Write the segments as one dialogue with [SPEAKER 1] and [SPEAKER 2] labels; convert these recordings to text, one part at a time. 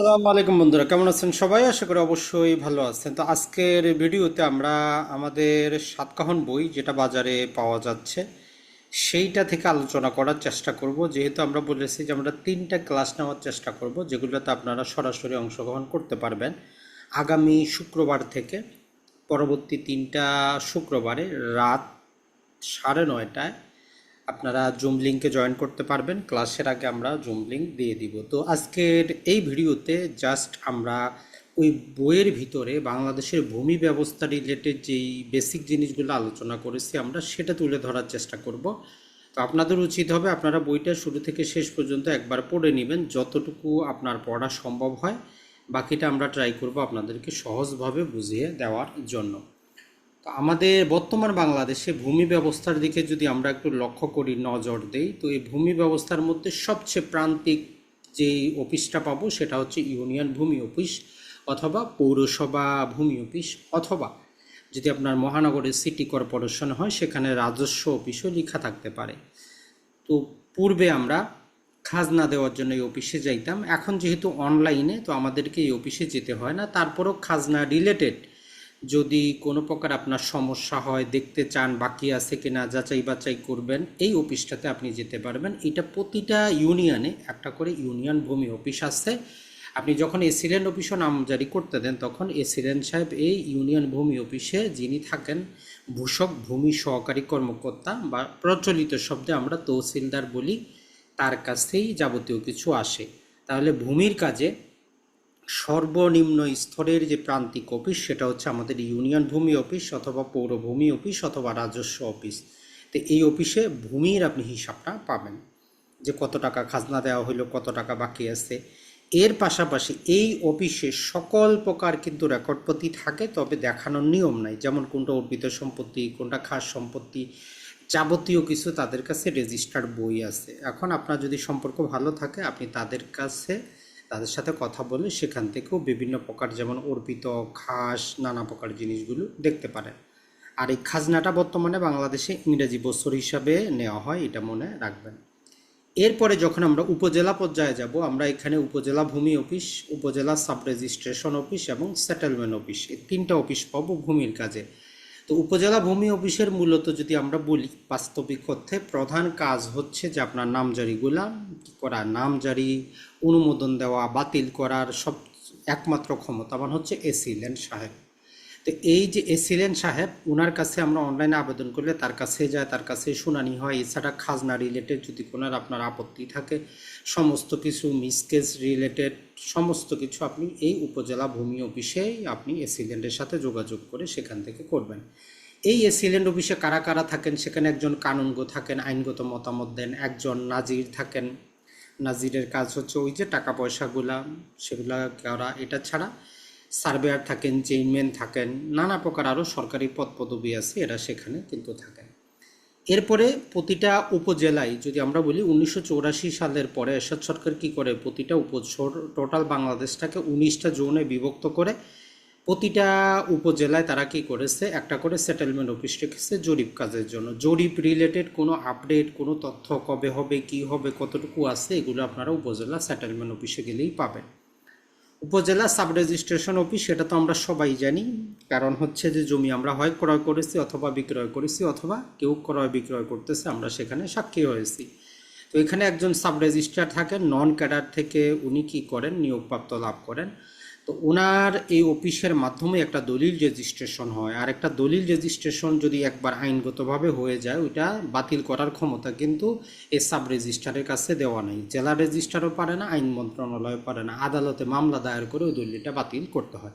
[SPEAKER 1] আসসালামু আলাইকুম বন্ধুরা, কেমন আছেন সবাই? আশা করি অবশ্যই ভালো আছেন। তো আজকের ভিডিওতে আমরা আমাদের সাতকাহন বই যেটা বাজারে পাওয়া যাচ্ছে, সেইটা থেকে আলোচনা করার চেষ্টা করব। যেহেতু আমরা বলেছি যে আমরা তিনটা ক্লাস নেওয়ার চেষ্টা করব, যেগুলোতে আপনারা সরাসরি অংশগ্রহণ করতে পারবেন। আগামী শুক্রবার থেকে, পরবর্তী তিনটা শুক্রবারে রাত সাড়ে নয়টায় আপনারা জুম লিঙ্কে জয়েন করতে পারবেন। ক্লাসের আগে আমরা জুম লিঙ্ক দিয়ে দিব। তো আজকের এই ভিডিওতে জাস্ট আমরা ওই বইয়ের ভিতরে বাংলাদেশের ভূমি ব্যবস্থা রিলেটেড যেই বেসিক জিনিসগুলো আলোচনা করেছি আমরা, সেটা তুলে ধরার চেষ্টা করব। তো আপনাদের উচিত হবে আপনারা বইটা শুরু থেকে শেষ পর্যন্ত একবার পড়ে নেবেন, যতটুকু আপনার পড়া সম্ভব হয়। বাকিটা আমরা ট্রাই করব আপনাদেরকে সহজভাবে বুঝিয়ে দেওয়ার জন্য। তো আমাদের বর্তমান বাংলাদেশে ভূমি ব্যবস্থার দিকে যদি আমরা একটু লক্ষ্য করি, নজর দেই, তো এই ভূমি ব্যবস্থার মধ্যে সবচেয়ে প্রান্তিক যে অফিসটা পাবো সেটা হচ্ছে ইউনিয়ন ভূমি অফিস অথবা পৌরসভা ভূমি অফিস অথবা যদি আপনার মহানগরের সিটি কর্পোরেশন হয়, সেখানে রাজস্ব অফিসও লেখা থাকতে পারে। তো পূর্বে আমরা খাজনা দেওয়ার জন্য এই অফিসে যাইতাম, এখন যেহেতু অনলাইনে তো আমাদেরকে এই অফিসে যেতে হয় না, তারপরও খাজনা রিলেটেড যদি কোনো প্রকার আপনার সমস্যা হয়, দেখতে চান বাকি আছে কিনা, যাচাই বাছাই করবেন, এই অফিসটাতে আপনি যেতে পারবেন। এটা প্রতিটা ইউনিয়নে একটা করে ইউনিয়ন ভূমি অফিস আছে। আপনি যখন এসিডেন্ট অফিসও নামজারি করতে দেন, তখন এসিডেন্ট সাহেব এই ইউনিয়ন ভূমি অফিসে যিনি থাকেন, ভূষক ভূমি সহকারী কর্মকর্তা বা প্রচলিত শব্দে আমরা তহসিলদার বলি, তার কাছেই যাবতীয় কিছু আসে। তাহলে ভূমির কাজে সর্বনিম্ন স্তরের যে প্রান্তিক অফিস, সেটা হচ্ছে আমাদের ইউনিয়ন ভূমি অফিস অথবা পৌরভূমি অফিস অথবা রাজস্ব অফিস। তো এই অফিসে ভূমির আপনি হিসাবটা পাবেন যে কত টাকা খাজনা দেওয়া হলো কত টাকা বাকি আছে। এর পাশাপাশি এই অফিসে সকল প্রকার কিন্তু রেকর্ডপতি থাকে, তবে দেখানোর নিয়ম নাই। যেমন কোনটা অর্পিত সম্পত্তি, কোনটা খাস সম্পত্তি, যাবতীয় কিছু তাদের কাছে রেজিস্টার্ড বই আছে। এখন আপনার যদি সম্পর্ক ভালো থাকে, আপনি তাদের কাছে তাদের সাথে কথা বলে সেখান থেকেও বিভিন্ন প্রকার যেমন অর্পিত, খাস, নানা প্রকার জিনিসগুলো দেখতে পারেন আর এই খাজনাটা বর্তমানে বাংলাদেশে ইংরেজি বছর হিসাবে নেওয়া হয়, এটা মনে রাখবেন। এরপরে যখন আমরা উপজেলা পর্যায়ে যাব, আমরা এখানে উপজেলা ভূমি অফিস, উপজেলা সাব রেজিস্ট্রেশন অফিস এবং সেটেলমেন্ট অফিস, এই তিনটা অফিস পাবো ভূমির কাজে। তো উপজেলা ভূমি অফিসের মূলত যদি আমরা বলি, বাস্তবিক অর্থে প্রধান কাজ হচ্ছে যে আপনার নামজারিগুলা কি করা, নামজারি, অনুমোদন দেওয়া, বাতিল করার সব একমাত্র ক্ষমতাবান হচ্ছে এসি এসিলেন সাহেব। তো এই যে এসিলেন সাহেব ওনার কাছে আমরা অনলাইনে আবেদন করলে তার কাছে যায়, তার কাছে শুনানি হয়। এছাড়া খাজনা রিলেটেড যদি কোনো আপনার আপত্তি থাকে, সমস্ত কিছু মিসকেস রিলেটেড সমস্ত কিছু আপনি এই উপজেলা ভূমি অফিসেই আপনি এসিলেন্ডের সাথে যোগাযোগ করে সেখান থেকে করবেন। এই এসিলেন্ট অফিসে কারা কারা থাকেন? সেখানে একজন কানুনগ থাকেন, আইনগত মতামত দেন, একজন নাজির থাকেন। নাজিরের কাজ হচ্ছে ওই যে টাকা পয়সাগুলা, সেগুলা করা, এটা ছাড়া সার্ভেয়ার থাকেন চেইনম্যান থাকেন, নানা প্রকার আরও সরকারি পদ পদবি আছে, এরা সেখানে কিন্তু থাকেন। এরপরে প্রতিটা উপজেলায় যদি আমরা বলি উনিশশো সালের পরে এরশাদ সরকার কি করে প্রতিটা উপজোর টোটাল বাংলাদেশটাকে উনিশটা জোনে বিভক্ত করে প্রতিটা উপজেলায় তারা কি করেছে? একটা করে সেটেলমেন্ট অফিস রেখেছে জরিপ কাজের জন্য। জরিপ রিলেটেড কোনো আপডেট কোনো তথ্য কবে হবে, কি হবে, কতটুকু আছে, এগুলো আপনারা উপজেলা সেটেলমেন্ট অফিসে গেলেই পাবেন। উপজেলা সাব রেজিস্ট্রেশন অফিস, সেটা তো আমরা সবাই জানি। কারণ হচ্ছে যে জমি আমরা হয় ক্রয় করেছি অথবা বিক্রয় করেছি, অথবা কেউ ক্রয় বিক্রয় করতেছে, আমরা সেখানে সাক্ষী হয়েছি। তো এখানে একজন সাব রেজিস্ট্রার থাকেন, নন ক্যাডার থেকে উনি কি করেন, নিয়োগপ্রাপ্ত লাভ করেন। তো ওনার এই অফিসের মাধ্যমে একটা দলিল রেজিস্ট্রেশন হয়। আর একটা দলিল রেজিস্ট্রেশন যদি একবার আইনগতভাবে হয়ে যায়, ওইটা বাতিল করার ক্ষমতা কিন্তু এই সাব রেজিস্ট্রারের কাছে দেওয়া নেই। জেলা রেজিস্ট্রারও পারে না, আইন মন্ত্রণালয় পারে না। আদালতে মামলা দায়ের করে ওই দলিলটা বাতিল করতে হয়।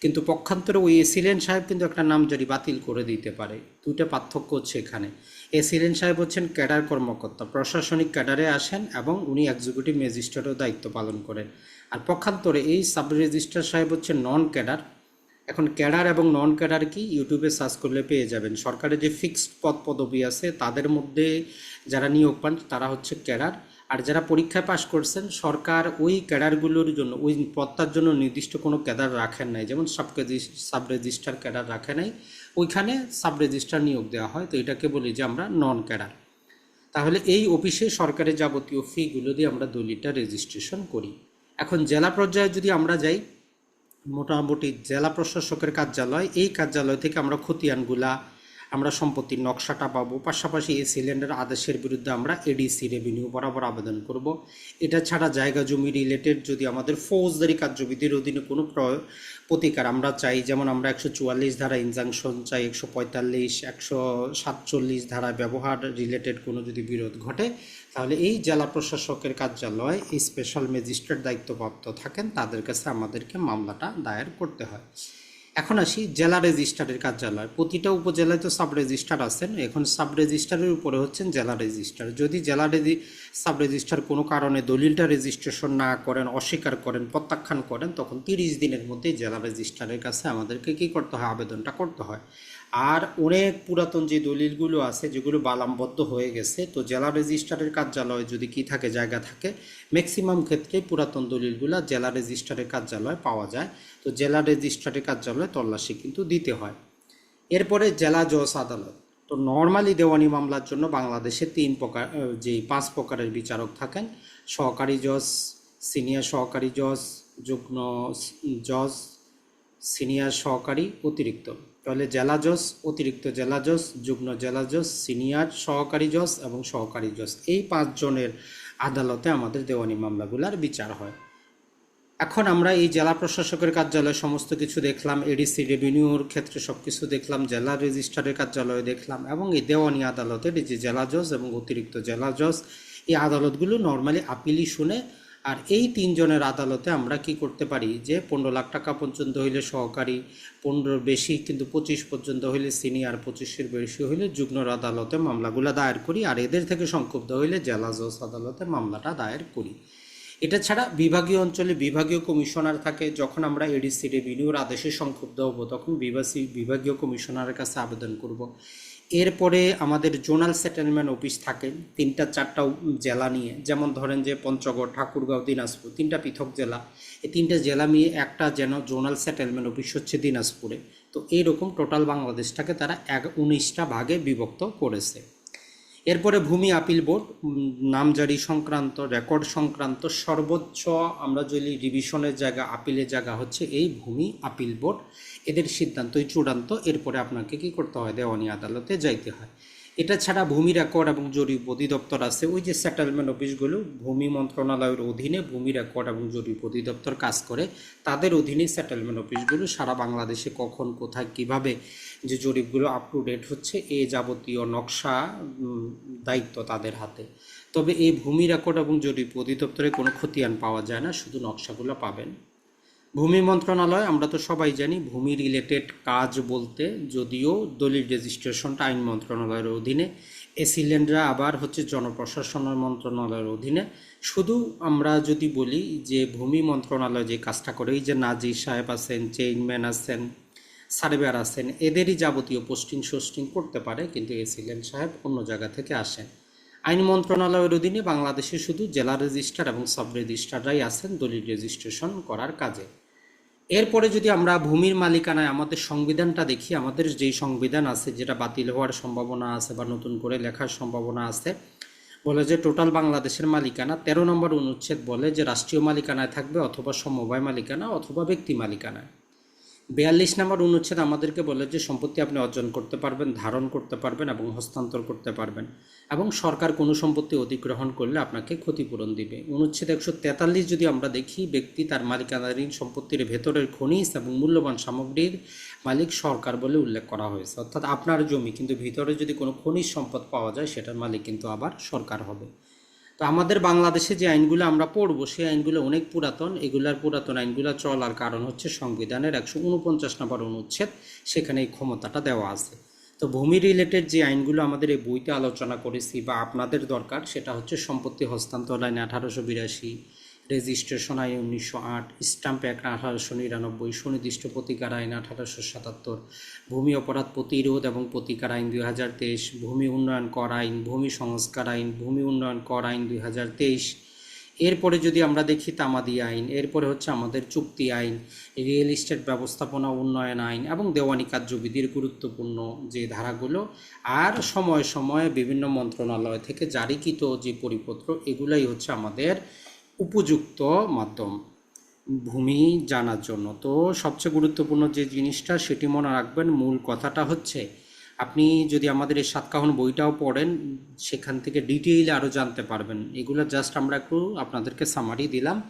[SPEAKER 1] কিন্তু পক্ষান্তরে ওই এসিলেন সাহেব কিন্তু একটা নামজারি বাতিল করে দিতে পারে। দুইটা পার্থক্য হচ্ছে এখানে। এসিলেন সাহেব হচ্ছেন ক্যাডার কর্মকর্তা, প্রশাসনিক ক্যাডারে আসেন এবং উনি এক্সিকিউটিভ ম্যাজিস্ট্রেটও দায়িত্ব পালন করেন। আর পক্ষান্তরে এই সাব রেজিস্ট্রার সাহেব হচ্ছে নন ক্যাডার এখন ক্যাডার এবং নন ক্যাডার কি ইউটিউবে সার্চ করলে পেয়ে যাবেন। সরকারের যে ফিক্সড পদ পদবি আছে, তাদের মধ্যে যারা নিয়োগ পান, তারা হচ্ছে ক্যাডার আর যারা পরীক্ষায় পাশ করছেন, সরকার ওই ক্যাডারগুলোর জন্য, ওই পদটার জন্য নির্দিষ্ট কোনো ক্যাডার রাখেন নাই। যেমন সাব সাব রেজিস্টার ক্যাডার রাখে নাই, ওইখানে সাব রেজিস্টার নিয়োগ দেওয়া হয়। তো এটাকে বলি যে আমরা নন ক্যাডার তাহলে এই অফিসে সরকারের যাবতীয় ফিগুলো দিয়ে আমরা দলিলটা রেজিস্ট্রেশন করি। এখন জেলা পর্যায়ে যদি আমরা যাই, মোটামুটি জেলা প্রশাসকের কার্যালয়, এই কার্যালয় থেকে আমরা খতিয়ানগুলা আমরা সম্পত্তির নকশাটা পাবো। পাশাপাশি এই সিলিন্ডার আদেশের বিরুদ্ধে আমরা এডিসি রেভিনিউ বরাবর আবেদন করব। এটা ছাড়া জায়গা জমি রিলেটেড যদি আমাদের ফৌজদারি কার্যবিধির অধীনে কোনো প্র- প্রতিকার আমরা চাই, যেমন আমরা একশো চুয়াল্লিশ ধারা ইনজাংশন চাই, একশো পঁয়তাল্লিশ, একশো সাতচল্লিশ ধারা ব্যবহার রিলেটেড কোনো যদি বিরোধ ঘটে, তাহলে এই জেলা প্রশাসকের কার্যালয় এই স্পেশাল ম্যাজিস্ট্রেট দায়িত্বপ্রাপ্ত থাকেন, তাদের কাছে আমাদেরকে মামলাটা দায়ের করতে হয়। এখন আসি জেলা রেজিস্ট্রারের কার্যালয়। প্রতিটা উপজেলায় তো সাব রেজিস্ট্রার আছেন। এখন সাব রেজিস্ট্রারের উপরে হচ্ছেন জেলা রেজিস্ট্রার যদি জেলা রেজি সাব রেজিস্ট্রার কোনো কারণে দলিলটা রেজিস্ট্রেশন না করেন, অস্বীকার করেন, প্রত্যাখ্যান করেন, তখন তিরিশ দিনের মধ্যেই জেলা রেজিস্ট্রারের কাছে আমাদেরকে কী করতে হয়? আবেদনটা করতে হয়। আর অনেক পুরাতন যে দলিলগুলো আছে যেগুলো বালামবদ্ধ হয়ে গেছে তো জেলা রেজিস্ট্রারের কার্যালয়ে যদি কি থাকে জায়গা থাকে ম্যাক্সিমাম ক্ষেত্রে পুরাতন দলিলগুলো জেলা রেজিস্ট্রারের কার্যালয়ে পাওয়া যায়। তো জেলা রেজিস্ট্রারের কার্যালয়ে তল্লাশি কিন্তু দিতে হয়। এরপরে জেলা জজ আদালত। তো নর্মালি দেওয়ানি মামলার জন্য বাংলাদেশে তিন প্রকার আহ, যে পাঁচ প্রকারের বিচারক থাকেন। সহকারী জজ সিনিয়র সহকারী জজ যুগ্ম জজ সিনিয়র সহকারী অতিরিক্ত। তাহলে জেলা জজ, অতিরিক্ত জেলা জজ, যুগ্ম জেলা জজ, সিনিয়র সহকারী জজ এবং সহকারী জজ। এই পাঁচজনের আদালতে আমাদের দেওয়ানি মামলাগুলার বিচার হয়। এখন আমরা এই জেলা প্রশাসকের কার্যালয়ে সমস্ত কিছু দেখলাম এডিসি রেভিনিউর ক্ষেত্রে সব কিছু দেখলাম, জেলা রেজিস্ট্রারের কার্যালয়ে দেখলাম এবং এই দেওয়ানি আদালতের যে জেলা জজ এবং অতিরিক্ত জেলা জজ, এই আদালতগুলো নর্মালি আপিলই শুনে আর এই তিনজনের আদালতে আমরা কি করতে পারি যে পনেরো লাখ টাকা পর্যন্ত হইলে সহকারী পনেরোর বেশি কিন্তু পঁচিশ পর্যন্ত হইলে সিনিয়র, পঁচিশের বেশি হইলে যুগ্মর আদালতে মামলাগুলো দায়ের করি আর এদের থেকে সংক্ষুব্ধ হইলে জেলা জজ আদালতে মামলাটা দায়ের করি। এটা ছাড়া বিভাগীয় অঞ্চলে বিভাগীয় কমিশনার থাকে, যখন আমরা এডিসি রেভিনিউর আদেশে সংক্ষুব্ধ হব, তখন বিভাসী বিভাগীয় কমিশনারের কাছে আবেদন করব। এরপরে আমাদের জোনাল সেটেলমেন্ট অফিস থাকে, তিনটা চারটা জেলা নিয়ে। যেমন ধরেন যে পঞ্চগড়, ঠাকুরগাঁও, দিনাজপুর, তিনটা পৃথক জেলা। এই তিনটা জেলা নিয়ে একটা যেন জোনাল সেটেলমেন্ট অফিস হচ্ছে দিনাজপুরে। তো এইরকম টোটাল বাংলাদেশটাকে তারা এক উনিশটা ভাগে বিভক্ত করেছে। এরপরে ভূমি আপিল বোর্ড নামজারি সংক্রান্ত, রেকর্ড সংক্রান্ত সর্বোচ্চ আমরা যদি রিভিশনের জায়গা, আপিলের জায়গা হচ্ছে এই ভূমি আপিল বোর্ড। এদের সিদ্ধান্তই চূড়ান্ত, এরপরে আপনাকে কি করতে হয়? দেওয়ানি আদালতে যাইতে হয়। এটা ছাড়া ভূমি রেকর্ড এবং জরিপ অধিদপ্তর আছে। ওই যে সেটেলমেন্ট অফিসগুলো, ভূমি মন্ত্রণালয়ের অধীনে ভূমি রেকর্ড এবং জরিপ অধিদপ্তর কাজ করে। তাদের অধীনে সেটেলমেন্ট অফিসগুলো সারা বাংলাদেশে কখন, কোথায়, কীভাবে যে জরিপগুলো আপ টু ডেট হচ্ছে, এ যাবতীয় নকশা দায়িত্ব তাদের হাতে। তবে এই ভূমি রেকর্ড এবং জরিপ অধিদপ্তরে কোনো খতিয়ান পাওয়া যায় না, শুধু নকশাগুলো পাবেন। ভূমি মন্ত্রণালয়, আমরা তো সবাই জানি, ভূমি রিলেটেড কাজ বলতে যদিও দলিল রেজিস্ট্রেশনটা আইন মন্ত্রণালয়ের অধীনে এসিলেন্ডরা আবার হচ্ছে জনপ্রশাসন মন্ত্রণালয়ের অধীনে। শুধু আমরা যদি বলি যে ভূমি মন্ত্রণালয় যে কাজটা করে, এই যে নাজির সাহেব আছেন চেইনম্যান আছেন সার্ভেয়ার আছেন। এদেরই যাবতীয় পোস্টিং, সোস্টিং করতে পারে, কিন্তু এসিলেন্ট সাহেব অন্য জায়গা থেকে আসেন। আইন মন্ত্রণালয়ের অধীনে বাংলাদেশে শুধু জেলা রেজিস্ট্রার এবং সাব রেজিস্ট্রাররাই আছেন দলিল রেজিস্ট্রেশন করার কাজে। এরপরে যদি আমরা ভূমির মালিকানায় আমাদের সংবিধানটা দেখি, আমাদের যেই সংবিধান আছে, যেটা বাতিল হওয়ার সম্ভাবনা আছে বা নতুন করে লেখার সম্ভাবনা আছে, বলে যে টোটাল বাংলাদেশের মালিকানা, তেরো নম্বর অনুচ্ছেদ বলে যে রাষ্ট্রীয় মালিকানায় থাকবে অথবা সমবায় মালিকানা অথবা ব্যক্তি মালিকানায়। বিয়াল্লিশ নম্বর অনুচ্ছেদ আমাদেরকে বলে যে সম্পত্তি আপনি অর্জন করতে পারবেন, ধারণ করতে পারবেন এবং হস্তান্তর করতে পারবেন এবং সরকার কোনো সম্পত্তি অধিগ্রহণ করলে আপনাকে ক্ষতিপূরণ দিবে। অনুচ্ছেদ একশো তেতাল্লিশ যদি আমরা দেখি, ব্যক্তি তার মালিকানাধীন সম্পত্তির ভেতরের খনিজ এবং মূল্যবান সামগ্রীর মালিক সরকার বলে উল্লেখ করা হয়েছে। অর্থাৎ আপনার জমি, কিন্তু ভিতরে যদি কোনো খনিজ সম্পদ পাওয়া যায়, সেটার মালিক কিন্তু আবার সরকার হবে। তো আমাদের বাংলাদেশে যে আইনগুলো আমরা পড়ব, সেই আইনগুলো অনেক পুরাতন। এগুলার পুরাতন আইনগুলো চলার কারণ হচ্ছে সংবিধানের একশো উনপঞ্চাশ নম্বর অনুচ্ছেদ, সেখানে এই ক্ষমতাটা দেওয়া আছে। তো ভূমি রিলেটেড যে আইনগুলো আমাদের এই বইতে আলোচনা করেছি বা আপনাদের দরকার, সেটা হচ্ছে সম্পত্তি হস্তান্তর আইন আঠারোশো বিরাশি রেজিস্ট্রেশন আইন উনিশশো আট স্টাম্প অ্যাক্ট আঠারোশো নিরানব্বই, সুনির্দিষ্ট প্রতিকার আইন আঠারোশো সাতাত্তর, ভূমি অপরাধ প্রতিরোধ এবং প্রতিকার আইন দুই হাজার তেইশ, ভূমি উন্নয়ন কর আইন, ভূমি সংস্কার আইন, ভূমি উন্নয়ন কর আইন দুই হাজার তেইশ। এরপরে যদি আমরা দেখি তামাদি আইন, এরপরে হচ্ছে আমাদের চুক্তি আইন, রিয়েল এস্টেট ব্যবস্থাপনা উন্নয়ন আইন এবং দেওয়ানি কার্যবিধির গুরুত্বপূর্ণ যে ধারাগুলো, আর সময়ে সময়ে বিভিন্ন মন্ত্রণালয় থেকে জারিকৃত যে পরিপত্র, এগুলাই হচ্ছে আমাদের উপযুক্ত মাধ্যম। ভূমি জানার জন্য। তো সবচেয়ে গুরুত্বপূর্ণ যে জিনিসটা, সেটি মনে রাখবেন, মূল কথাটা হচ্ছে, আপনি যদি আমাদের এই সাতকাহন বইটাও পড়েন, সেখান থেকে ডিটেইল আরও জানতে পারবেন। এগুলো জাস্ট আমরা একটু আপনাদেরকে সামারি দিলাম।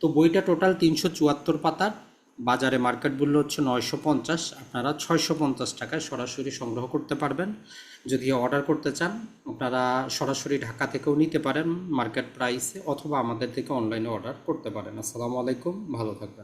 [SPEAKER 1] তো বইটা টোটাল তিনশো চুয়াত্তর পাতার। বাজারে মার্কেট মূল্য হচ্ছে নয়শো পঞ্চাশ, আপনারা ছয়শো পঞ্চাশ টাকায় সরাসরি সংগ্রহ করতে পারবেন। যদি অর্ডার করতে চান, আপনারা সরাসরি ঢাকা থেকেও নিতে পারেন মার্কেট প্রাইসে অথবা আমাদের থেকে অনলাইনে অর্ডার করতে পারেন। আসসালামু আলাইকুম, ভালো থাকবেন।